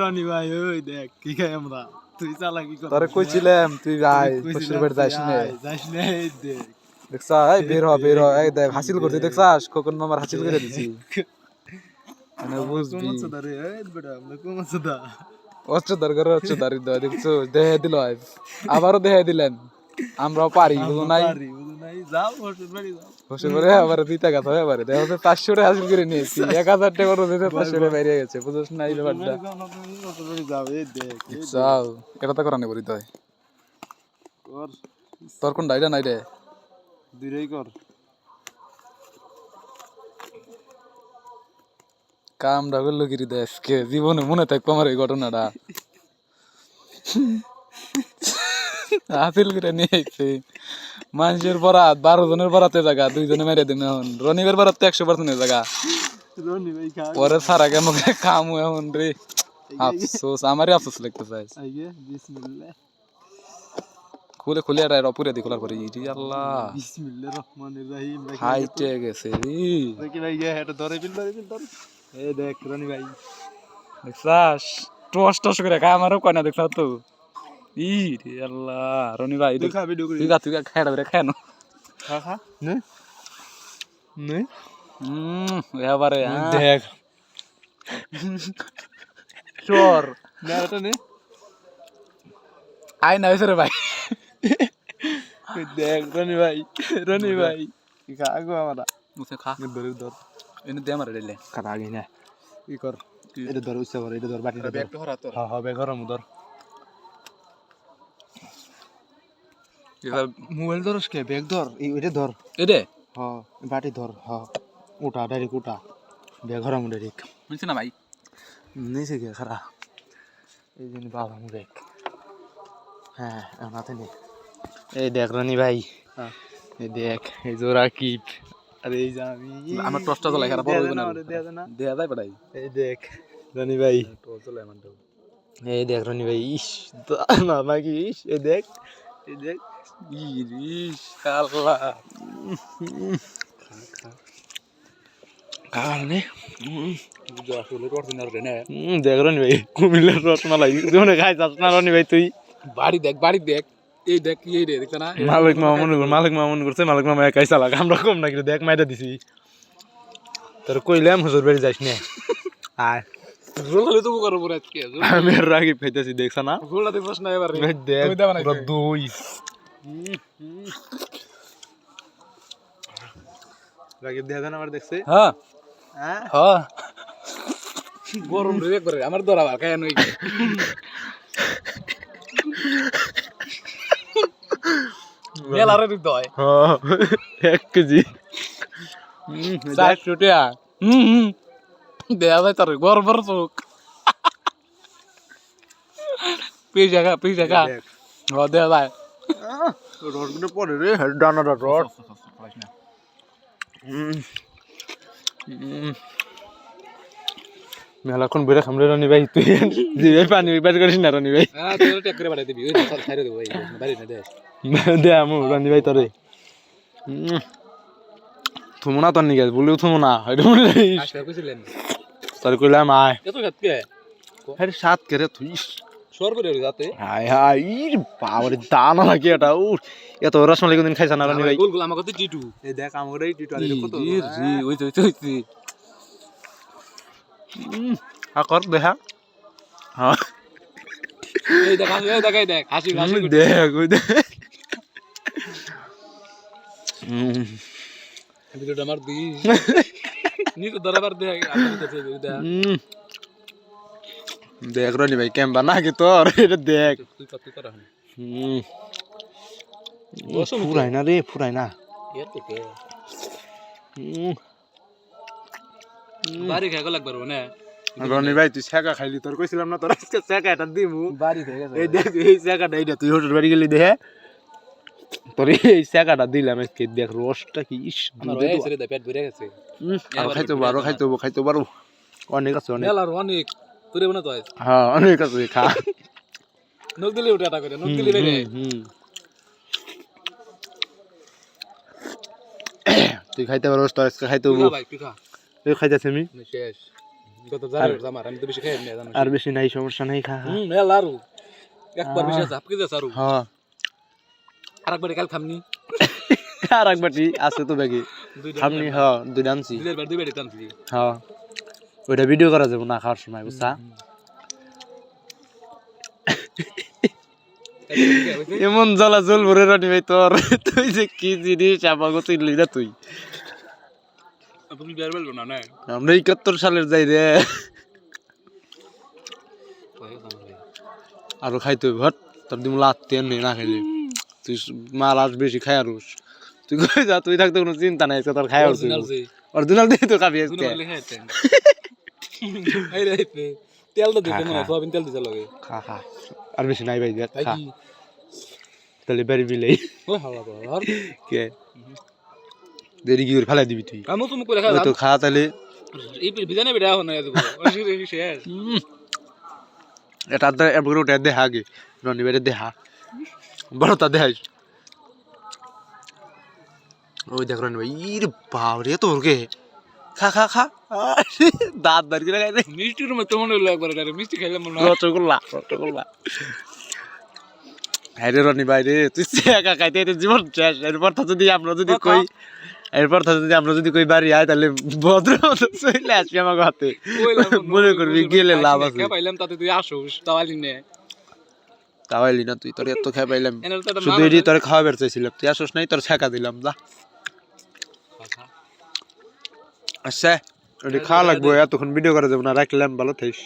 রনি ভাই ওই দেখ কি খাই আমরা? তুই চালা কি কর তোরে কইছিলাম তুই আয় শ্বশুর বাড়ি যাইস না। যাইস না এই দেখ। দেখছা এই বের হ বের হ। এই দেখ হাসিল করতে দেখছাস? খোকন মামার হাসিল করে দিছি। মানে বুঝবি। কোন সদা রে এই বেটা আমরা কোন সদা অস্ত্র দরকার অস্ত্র দাঁড়িয়ে দেওয়া দেখছ দেহে দিল আবারও দেহে দিলেন। আমরাও পারি বুঝো নাই? করে আবার দিতে গেছে এবারে দেখা যাচ্ছে টাকা হাসিল করে নিয়েছি। এক হাজার টাকা করে দিতে পাঁচশো টাকা বেরিয়ে গেছে বুঝোস না এই ব্যাপারটা? যাও এটা তো করা। তোর কোন ডাইডা নাই রে? দুইটাই কর। কামটা করল কি হৃদয় আজকে জীবনে মনে থাকব আমার এই ঘটনাটা। হাসিল করে নিয়ে আইছে। মানুষের বরাত বারো জনের বরাতে জায়গা দুইজনে মেরে দিন এখন। রনিবের বরাত তো একশো পার্সেন্টের জায়গা। পরে সারা কে মুখে খামু এখন রে। আফসোস আমারই আফসোস লাগতে চাই খুলে খুলে আর অপুরে দি খোলার পরে ইরি আল্লাহ। বিসমিল্লাহ রহমানির রহিম। হাইটে গেছে রে। দেখি ভাই এটা ধরে ধরে ধর এই দেখ রনি ভাই। দেখছাস? টস টস করে খায় আমারও কয় না দেখছা তো? ই রে আল্লাহ রনি ভাই তুই খাবি ডুকরি তুই তুই খায় না খায় না। খা খা। নে। নে। হুম এবারে। দেখ। চোর। না এটা নে। আই না হয়েছে রে ভাই। দেখ রনি ভাই রনি ভাই। খা গো আমরা। মুছে খা। ধরে ধর। এনে দে আমার রেলে খারা আগে না। ই কর। এটা ধর উচ্চ কর এটা ধর বাটিটা ধর। ব্যাগটা হরা তোর হ্যাঁ হ্যাঁ বেগ গরম ধর। এবার মোবাইল ধরস কে? ব্যাগ ধর। এটা ধর। এডে হ বাটি ধর। হ উঠা ডাইরেক্ট উঠা। ব্যাগ গরম ডাইরেক্ট বুঝছ না ভাই? নিচে গিয়ে খারা? এই জন্য বাবা দেখ হ্যাঁ আমাতে নে। এই দেখ রনি ভাই। হ্যাঁ। এই দেখ এই জোড়া কিপ। আরে এই যে আমি। আমার টসটা খারাপ দেয়া হবে না দেয়া যায় পড়াই এই দেখ রনি ভাই। টস চলে আমার এই দেখ রনি ভাই ইস না নাকি ইস এই দেখ। দেখ রনি ভাই কুমিল্লার রসমালাই জীবনে খাই চাস না রনি ভাই তুই বাড়ি দেখ বাড়ি দেখ এই দেখ এই রে দেখছ না মালিক মামা মনে মালিক মামা মনে করছে মালিক মামা একাই চালাক আমরা কম নাকি দেখ মাইটা দিছি তোর কইলাম হুজুর বাড়ি যাইস না আয় ঝোল হলে তো করব রে আজকে আমি আর রাগি খাইতেছি দেখছ না? ঝোলটা দেখছ এবার দেখ তুমি দেবা না পুরো দই। রাগি দেয়া দেন আমার দেখছে? হ্যাঁ। হ্যাঁ? হ্যাঁ। গরম রে একবারে আমার দরা বা কায় নই দয়। হ্যাঁ, এক কেজি। হুম হুম। দেয়া তোর গরম বড় চোখ জায়গা পিস জায়গা দেখ। ও দেয়া যায় রসগুলো পরে রে ডানাটা রস মেলাক্ষণ বেড়ে খামলে রানি ভাই তুই দিবে পানি বের করিস না রানি ভাই দে দে আমু রানি ভাই তোরে থুমু না তোর নিকে বলিও থুমু না এটা মনে কইলাম আয় এত খাতকে আরে সাত কেরে তুই সর করে যাতে হাই হাই বাবারে দানা লাগে এটা উ এত রসমালাই কোনদিন খাইছ না রানি ভাই গোল গোল আমাকে তো টিটু এই দেখ আমাকে এই টিটু জি জি ওই তো ওই তো ওই তো দেখা। হ্যাঁ এই দেখ এই দেখ এই দেখ হাসি হাসি দেখ ওই দেখ। ভিডিওটা আমার দি ভিডিওটা হুম। দেখ রানি ভাই ক্যাম্বা না কি তোর? এটা দেখ। ফুরাই না রে ফুরাই না। বাড়ি খাইগো লাগবে না। রনি ভাই তুই শেখা খাইলি তোর কইছিলাম না তোর আজকে শেখা এটা দিমু। বাড়ি থেকে এই দেখ এই শেখাটা এইটা তুই হোটেল বাড়ি গেলি দেখে। তোর এই শেখাটা দিলাম আজকে দেখ রসটা কি ইস পেট ভরে গেছে। আরও খাইতে পারো খাইতে পারব খাইতে পারব অনেক আছে অনেক। অনেক তোরে মনে তো হ্যাঁ অনেক আছে খা। নক দিলে উঠে আটা করে নক দিলে হুম। তুই খাইতে পারো তো আজকে খাইতে হব। তুই খাইতেছি আমি? শেষ। আর বেশি নাই সমস্যা নাই খা মেলা আরও একবার বেশি আছে আপকে যাস আরও। হ্যাঁ। আরেকবার কাল খামনি। আর আছে তো ব্যাগে আপনি হ্যাঁ আনছি। টানছি হ্যাঁ। ওইটা ভিডিও করা যাবে না খাওয়ার সময় বুঝছা? এমন জ্বলা জল ভরে রানি ভাই তোর। তুই যে কি জিনিস আমাকে চিনলি না তুই। আমরা একাত্তর সালের যাই রে। আরও খাইতে হট। তোর দিম লাত্তি আর না খাইলে। তুই মাল আস বেশি খাই আরুস তুই কই যা তুই থাকতে কোনো চিন্তা নাই তোর খাই আর অরিজিনাল দিয়ে তো খাবি আজকে। রে তেল তো দিতে না সয়াবিন তেল দিতে লাগে। খা খা। আর বেশি নাই ভাই দেখ খা। তাহলে বাড়ি বিলেই। ওই হাওয়া তো আর? কে? দেরি কি করে ফেলাই দিবি তুই? কামো তুমি করে খা তো খা তাহলে। এই বিজানে বেড়া হন না এটা দে- এবার ওটা দেখা আগে। রনি দেখা বড়টা দেখাই। ওই দেখ রনি ভাই ইর বাবরে তো ওরকে খা খা খা। দাঁত দাঁড় করে খাই মিষ্টির মতো মনে হলো একবার এটা মিষ্টি খাইলাম মনে হয়। রসগোল্লা রসগোল্লা। হ্যাঁ রে রনি ভাই রে তুই একা খাইতে খাইতে জীবন শেষ। এরপর তো যদি আমরা যদি কই এরপর তো যদি আমরা যদি কই বাড়ি আয় তাহলে ভদ্র মতো চলে আসবি আমার হাতে। মনে করবি গেলে লাভ আছে। পাইলাম তাতে তুই আসোস নে তাওয়াইলি না তুই তোর এত খাই পাইলাম। শুধু এটি তোর খাওয়া বের চাইছিলাম। তুই আসোস নাই তোর ছেঁকা দিলাম যা। আচ্ছা। ওটি খাওয়া লাগবো এতক্ষণ ভিডিও করা যাব না রাখলাম ভালো থাইস